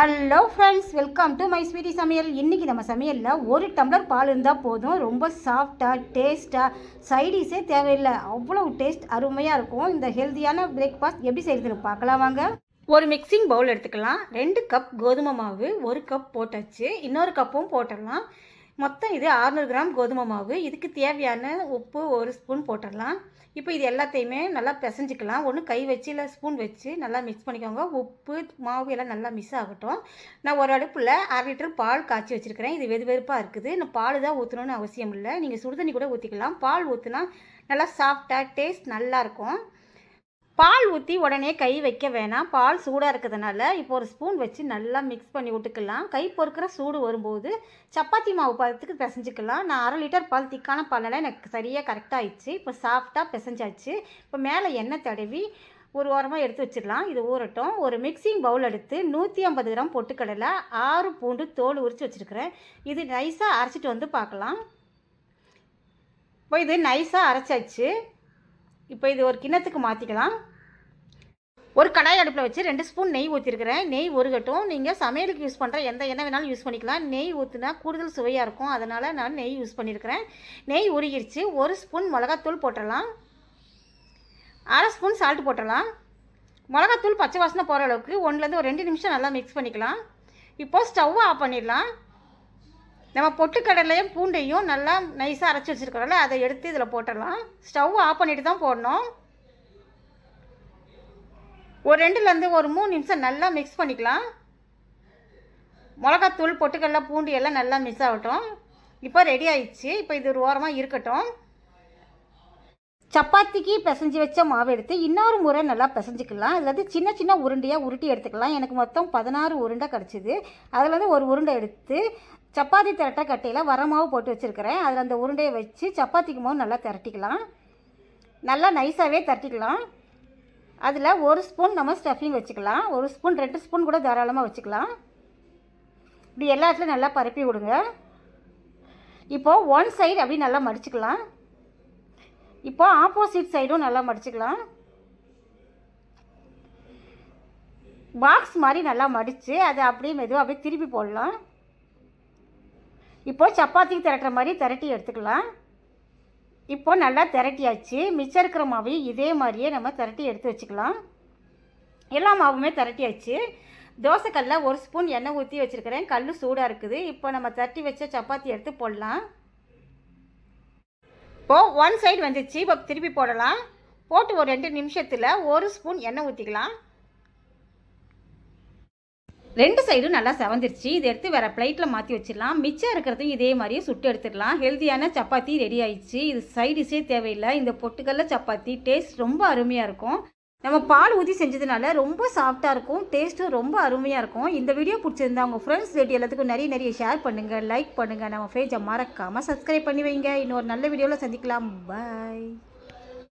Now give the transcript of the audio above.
Hello friends welcome to my Sweety சமையல். இன்றைக்கி நம்ம சமையலில் ஒரு டம்ளர் பால் இருந்தால் போதும். ரொம்ப சாஃப்டாக டேஸ்ட்டாக சைடிஸே தேவையில்லை. அவ்வளோ டேஸ்ட் அருமையாக இருக்கும். இந்த ஹெல்த்தியான பிரேக்ஃபாஸ்ட் எப்படி செய்கிறதுன்னு பார்க்கலாம் வாங்க. ஒரு மிக்சிங் பவுல் எடுத்துக்கலாம். ரெண்டு கப் கோதுமை மாவு ஒரு கப் போட்டாச்சு. இன்னொரு கப்பும் போட்டுடலாம். மொத்தம் இது 600 கிராம் கோதுமை மாவு. இதுக்கு தேவையான உப்பு ஒரு ஸ்பூன் போட்டுடலாம். இப்போ இது எல்லாத்தையுமே நல்லா பிசைஞ்சிக்கலாம். ஒன்று கை வச்சு இல்லை ஸ்பூன் வச்சு நல்லா மிக்ஸ் பண்ணிக்கோங்க. உப்பு மாவு எல்லாம் நல்லா மிஸ் ஆகட்டும். நான் ஒரு அடுப்பில் அரை லிட்டர் பால் காய்ச்சி வச்சுருக்கிறேன். இது வெது வெறுப்பாக இருக்குது. நான் பால் தான் ஊற்றணும்னு அவசியம் இல்லை. நீங்கள் சுடுதண்ணி கூட ஊற்றிக்கலாம் பால் ஊற்றினா நல்லா சாஃப்டாக டேஸ்ட் நல்லாயிருக்கும் பால் ஊற்றி உடனே கை வைக்க வேணாம். பால் சூடாக இருக்கிறதுனால இப்போ ஒரு ஸ்பூன் வச்சு நல்லா மிக்ஸ் பண்ணி விட்டுக்கலாம். கை பொறுக்கிற சூடு வரும்போது சப்பாத்தி மாவு பதத்துக்கு பிசைஞ்சிக்கலாம். நான் அரை லிட்டர் பால் திக்கான பாலெல்லாம் எனக்கு சரியாக கரெக்டாக ஆயிடுச்சு. இப்போ சாஃப்டாக பிசைஞ்சாச்சு. இப்போ மேலே எண்ணெய் தடவி ஒரு ஓரமாக எடுத்து வச்சிடலாம். இது ஊறட்டும். ஒரு மிக்சிங் பவுல் எடுத்து நூற்றி ஐம்பது கிராம் பொட்டுக்கடலை ஆறு பூண்டு தோல் உரித்து வச்சுருக்கிறேன். இது நைஸாக அரைச்சிட்டு வந்து பார்க்கலாம். இப்போ இது நைஸாக அரைச்சாச்சு. இப்போ இது ஒரு கிண்ணத்துக்கு மாற்றிக்கலாம் ஒரு கடாய் அடுப்பில் வச்சு ரெண்டு ஸ்பூன் நெய் ஊற்றிருக்கிறேன் நெய் உருகட்டும். நீங்கள் சமையலுக்கு யூஸ் பண்ணுற எந்த எண்ணெய் வேணாலும் யூஸ் பண்ணிக்கலாம். நெய் ஊற்றினா கூடுதல் சுவையாக இருக்கும். அதனால் நான் நெய் யூஸ் பண்ணியிருக்கிறேன் நெய் உருகிருச்சு. ஒரு ஸ்பூன் மிளகாத்தூள் போட்டுடலாம். அரை ஸ்பூன் சால்ட் போட்டுடலாம். மிளகாத்தூள் பச்சை வாசனை போகிற அளவுக்கு ஒன்றுலேருந்து ஒரு ரெண்டு நிமிஷம் நல்லா மிக்ஸ் பண்ணிக்கலாம். இப்போது ஸ்டவ்வை ஆஃப் பண்ணிடலாம். நம்ம பொட்டுக்கடலையும் பூண்டையும் நல்லா நைஸாக அரைச்சி வச்சுருக்கிறோம்ல அதை எடுத்து இதில் போட்டுடலாம். ஸ்டவ் ஆஃப் பண்ணிட்டு தான் போடணும். ஒரு ரெண்டுலேருந்து ஒரு மூணு நிமிஷம் நல்லா மிக்ஸ் பண்ணிக்கலாம். மிளகாத்தூள் பொட்டுக்கடலை பூண்டு எல்லாம் நல்லா மிக்ஸ் ஆகட்டும். இப்போ ரெடி ஆயிடுச்சு. இப்போ இது ஒரு ஓரமாக இருக்கட்டும். சப்பாத்திக்கு பிசைஞ்சு வச்ச மாவு எடுத்து இன்னொரு முறை நல்லா பிசைஞ்சிக்கலாம். இல்லாட்டி சின்ன சின்ன உருண்டையாக உருட்டி எடுத்துக்கலாம். எனக்கு மொத்தம் பதினாறு உருண்டை கிடச்சிது. அதில் வந்து ஒரு உருண்டை எடுத்து சப்பாத்தி திரட்ட கட்டையில் வர மாவு போட்டு வச்சுருக்கிறேன். அதில் அந்த உருண்டையை வச்சு சப்பாத்திக்கு மாவு நல்லா திரட்டிக்கலாம். நல்லா நைஸாகவே திரட்டிக்கலாம். அதில் ஒரு ஸ்பூன் நம்ம ஸ்டஃபிங் வச்சுக்கலாம். ஒரு ஸ்பூன் ரெண்டு ஸ்பூன் கூட தாராளமாக வச்சுக்கலாம். இப்படி எல்லா இடத்துலையும் நல்லா பரப்பி விடுங்க. இப்போது ஒன் சைடு அப்படி நல்லா மடிச்சுக்கலாம். இப்போ ஆப்போசிட் சைடும் நல்லா மடிச்சுக்கலாம். பாக்ஸ் மாதிரி நல்லா மடித்து அதை அப்படியே மெதுவாக அப்படியே திருப்பி போடலாம். இப்போ சப்பாத்திக்கு திரட்டுற மாதிரி திரட்டி எடுத்துக்கலாம். இப்போ நல்லா திரட்டியாச்சு. மிச்சம் இருக்கிற மாவையும் இதே மாதிரியே நம்ம திரட்டி எடுத்து வச்சுக்கலாம். எல்லா மாவுமே திரட்டியாச்சு. தோசைக்கல்லில் ஒரு ஸ்பூன் எண்ணெய் ஊற்றி வச்சுருக்கிறேன். கல் சூடாக இருக்குது. இப்போ நம்ம திரட்டி வச்ச சப்பாத்தி எடுத்து போடலாம். இப்போது ஒன் சைடு வந்துச்சு இப்போ திருப்பி போடலாம். போட்டு ஒரு ரெண்டு நிமிஷத்தில் ஒரு ஸ்பூன் எண்ணெய் ஊற்றிக்கலாம் ரெண்டு சைடும் நல்லா செவந்துருச்சு. இதை எடுத்து வேறு பிளேட்டில் மாற்றி வச்சிடலாம். மிச்சம் இருக்கிறதையும் இதே மாதிரியே சுட்டு எடுத்துடலாம். ஹெல்த்தியான சப்பாத்தி ரெடி ஆயிடுச்சு. இது சைடிஷே தேவையில்லை. இந்த பொட்டுக்கல்ல சப்பாத்தி டேஸ்ட் ரொம்ப அருமையாக இருக்கும். நம்ம பால் ஊற்றி செஞ்சதுனால ரொம்ப சாஃப்டாக இருக்கும் டேஸ்ட்டும் ரொம்ப அருமையாக இருக்கும். இந்த வீடியோ பிடிச்சிருந்தா உங்கள் ஃப்ரெண்ட்ஸ் ரேடி எல்லாத்துக்கும் நிறைய நிறைய ஷேர் பண்ணுங்கள் லைக் பண்ணுங்கள் நம்ம பேஜை மறக்காமல் சப்ஸ்கிரைப் பண்ணி வைங்க. இன்னொரு நல்ல வீடியோவில் சந்திக்கலாம். பாய்